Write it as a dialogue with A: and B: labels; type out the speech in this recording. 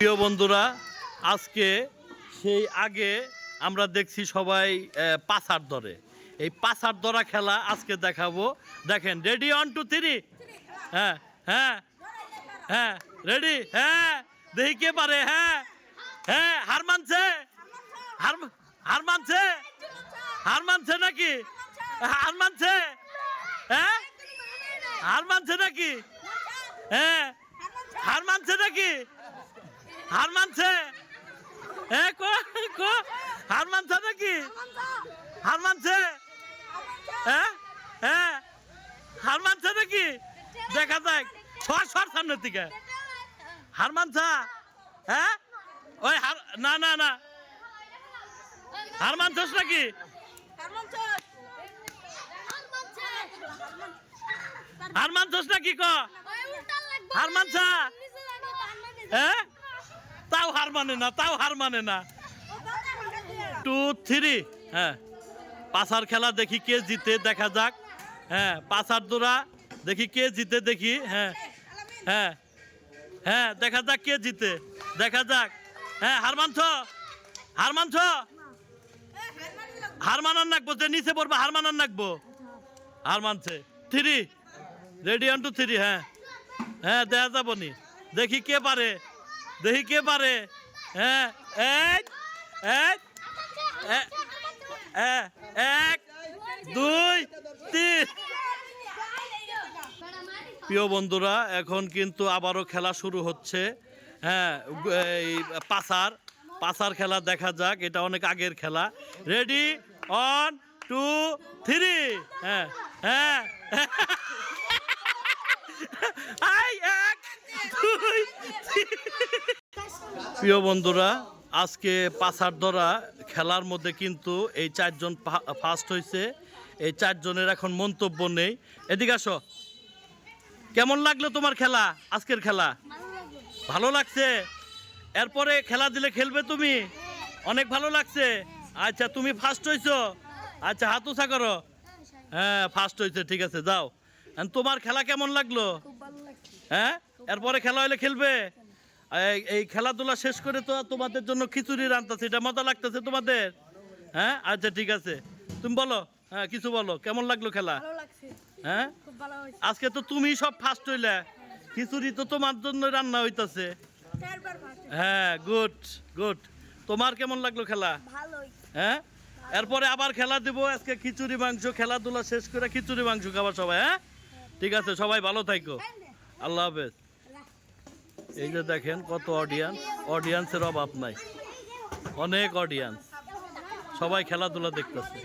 A: প্রিয় বন্ধুরা, আজকে সেই আগে আমরা দেখছি সবাই পাছার ধরে এই পাছার ধরা খেলা আজকে দেখাবো। দেখেন রেডি অন টু থ্রি হ্যাঁ হ্যাঁ হ্যাঁ রেডি হ্যাঁ দেখি কে পারে হ্যাঁ হ্যাঁ হার মানছে? হার মানছে? হার মানছে নাকি? হার মানছে? হ্যাঁ হার মানছে নাকি? হ্যাঁ হার মানছে নাকি? হার মানছে? এ কো কো হার মানছে নাকি? হার মানছে? হ্যাঁ হ্যাঁ হার মানছে নাকি? দেখা যাক সর সর সামনের দিকে। হার মানছা? হ্যাঁ ওই হার না না না। হার মানছস নাকি? হার মানছস। নাকি ক? হার মানছা? হ্যাঁ মানে না, তাও হার মানে না। টু থ্রি হ্যাঁ। পাসার খেলা দেখি কে জিতে, দেখা যাক। হ্যাঁ পাসার দোড়া দেখি কে জিতে, দেখি। হ্যাঁ। হ্যাঁ। হ্যাঁ দেখা যাক কে জিতে, দেখা যাক। হ্যাঁ হার মানছ? হার মানছ? হার মানার নাকবো, যে নিচে পড়বে, হার মানার নাকবো। হার মানছে। Three ready on two three হ্যাঁ। হ্যাঁ দেখা যাবনি দেখি কে পারে, দেখি কে পারে। হ্যাঁ এক দুই তিন প্রিয় বন্ধুরা এখন কিন্তু আবারও খেলা শুরু হচ্ছে। হ্যাঁ এই পাসার পাসার খেলা দেখা যাক এটা অনেক আগের খেলা। রেডি অন টু থ্রি হ্যাঁ হ্যাঁ। আই, এক, দুই। প্রিয় বন্ধুরা আজকে পাসার ধরা খেলার মধ্যে কিন্তু এই চারজন ফার্স্ট হয়েছে এই চারজনের এখন মন্তব্য নেই। এদিকে আসো। কেমন লাগল তোমার খেলা আজকের খেলা? ভালো লাগছে? এরপরে খেলা দিলে খেলবে তুমি? অনেক ভালো লাগছে। আচ্ছা তুমি ফার্স্ট হয়েছো আচ্ছা হাত উঁচা করো। হ্যাঁ ফার্স্ট হয়েছে ঠিক আছে যাও। তোমার খেলা কেমন লাগল? হ্যাঁ এরপরে খেলা হলে খেলবে? এই- খেলাধুলা শেষ করে তো তোমাদের জন্য খিচুড়ি রান্তাছে এটা মজা লাগতেছে তোমাদের? হ্যাঁ? আচ্ছা ঠিক আছে। তুমি বলো হ্যাঁ কিছু বলো। কেমন লাগল খেলা? হ্যাঁ? আজকে তো তুমি সব ফার্স্ট হইলে। খিচুড়ি তো তোমার জন্য রান্না হইতাছে। হ্যাঁ গুড গুড তোমার কেমন লাগল খেলা? হ্যাঁ? এরপরে আবার খেলা দিব। আজকে খিচুড়ি মাংস খেলাধুলা শেষ করে খিচুড়ি মাংস খাবার সবাই হ্যাঁ? ঠিক আছে সবাই ভালো থাকো আল্লাহ হাফেজ। এই যে দেখেন কত অডিয়েন্স অডিয়েন্সের অভাব নাই। অনেক অডিয়েন্স সবাই খেলাধুলা দেখতেছে।